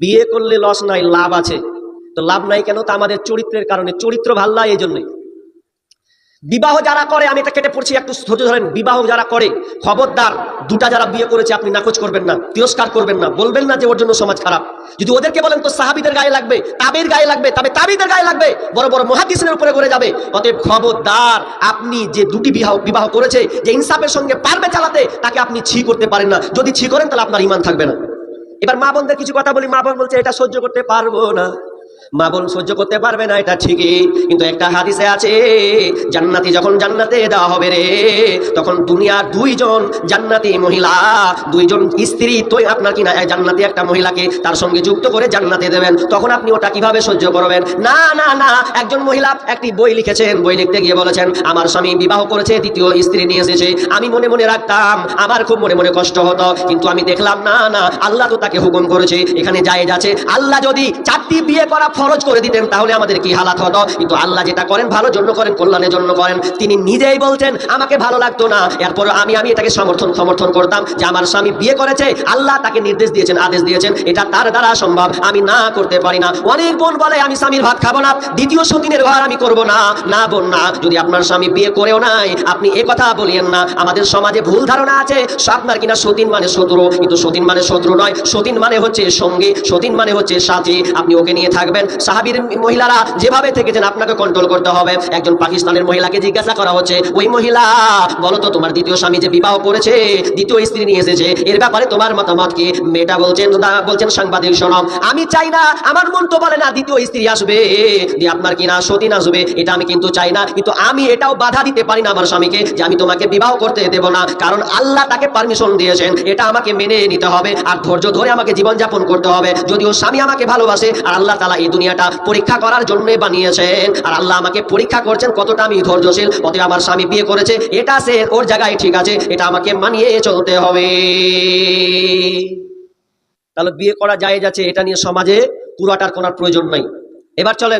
বিয়ে করলে লস নাই লাভ আছে। তো লাভ নাই কেন? তা আমাদের চরিত্রের কারণে। চরিত্র ভালো লাগে এই জন্যই বিবাহ যারা করে, আমি এটা কেটে পড়ছি, একটু ধৈর্য ধরেন, বিবাহ যারা করে, খবরদার, দুটা যারা বিয়ে করেছে, আপনি নাকচ করবেন না, তিরস্কার করবেন না, বলবেন না যে ওর জন্য সমাজ খারাপ। যদি ওদেরকে বলেন তো সাহাবিদের গায়ে লাগবে, তাবির গায়ে লাগবে, তবে তাবিদের গায়ে লাগবে বড় বড় মহাদিসের উপরে করে যাবে। অতএব খবরদার, আপনি যে দুটি বিবাহ বিবাহ করেছে, যে ইনসাফের সঙ্গে পারবে চালাতে, তাকে আপনি ছি করতে পারেন না। যদি ছি করেন, তাহলে আপনার ইমান থাকবে না। এবার মা বোনদের কিছু কথা বলি মা বোন বলছে এটা সহ্য করতে পারব না। মা বোন সহ্য করতে পারবে না, এটা ঠিকই। কিন্তু একটা হাদিসে আছে, জান্নাতি যখন জান্নাতে দেওয়া হবে রে, তখন দুনিয়ার দুইজন জান্নাতি মহিলা, দুইজন স্ত্রী তো আপনার কিনা জান্নাতি একটা মহিলাকে তার সঙ্গে যুক্ত করে জান্নাতে দেবেন। তখন আপনি ওটা কীভাবে সহ্য করবেন? না না না, একজন মহিলা একটি বই লিখেছেন, বই লিখতে গিয়ে বলেছেন, আমার স্বামী বিবাহ করেছে, দ্বিতীয় স্ত্রী নিয়ে এসেছে। আমি মনে মনে রাখতাম, আমার খুব মনে মনে কষ্ট হতো, কিন্তু আমি দেখলাম, না না, আল্লাহ তো তাকে হুকুম করেছে, এখানে জায়েজ যাচ্ছে আল্লাহ যদি চারটি বিয়ে করা ফরজ করে দিতেন, তাহলে আমাদের কি হালাত হতো? কিন্তু আল্লাহ যেটা করেন ভালোর জন্য করেন, কল্যাণের জন্য করেন। তিনি নিজেই বলছেন আমাকে ভালো লাগতো না। এরপর আমি আমি এটাকে সমর্থন সমর্থন করতাম যে আমার স্বামী বিয়ে করেছে, আল্লাহ তাকে নির্দেশ দিয়েছেন, আদেশ দিয়েছেন। এটা তার দ্বারা সম্ভব, আমি না করতে পারি না। অনেক বোন বলে, আমি স্বামীর ভাত খাব না, দ্বিতীয় সতীনের ঘর আমি করব না। না বোন, না, যদি আপনার স্বামী বিয়ে করেও নাই, আপনি এ কথা বলিয়েন না। আমাদের সমাজে ভুল ধারণা আছে আপনার কিনা সতীন মানে শত্রু, কিন্তু সতীন মানে শত্রু নয়। সতীন মানে হচ্ছে সঙ্গী, সতীন মানে হচ্ছে সাথী। আপনি ওকে নিয়ে থাকবেন সাহাবীর মহিলারা যেভাবে থেকেছেন, আপনাকে কন্ট্রোল করতে হবে। একজন পাকিস্তানের মহিলাকে জিজ্ঞাসা করা হচ্ছে, ওই মহিলা, বলো তো তোমার দ্বিতীয় স্বামী যে বিবাহ করেছে, দ্বিতীয় স্ত্রী নিয়ে এসেছে, এর ব্যাপারে তোমার মতামত কি? মেয়েটা বলছেন বলছেন, সাংবাদিক শোনম আমি চাই না, আমার মন তো বলে না, দ্বিতীয় স্ত্রী আসবে দিয়ে আপনার কিনা সতীন আসবে, এটা আমি কিন্তু চাই না, কিন্তু আমি এটাও বাধা দিতে পারি না আমার স্বামীকে, যে আমি তোমাকে বিবাহ করতে দেব না, কারণ আল্লাহ তাকে পারমিশন দিয়েছেন, এটা আমাকে মেনে নিতে হবে, আর ধৈর্য ধরে আমাকে জীবনযাপন করতে হবে, যদিও স্বামী আমাকে ভালোবাসে, আর আল্লাহ তালা এই দুনিয়াটা পরীক্ষা করার জন্যই বানিয়েছেন। আর আল্লাহ আমাকে পরীক্ষা করছেন কতটা আমি ধৈর্যশীল, অতএব আমার স্বামী বিয়ে করেছে, এটা সে ওর জায়গায় ঠিক আছে, এটা আমাকে মানিয়ে চলতে হবে। তাহলে বিয়ে করা যায় যাচ্ছে, এটা নিয়ে সমাজে পুরাটার করার প্রয়োজন নাই। এবার চলেন।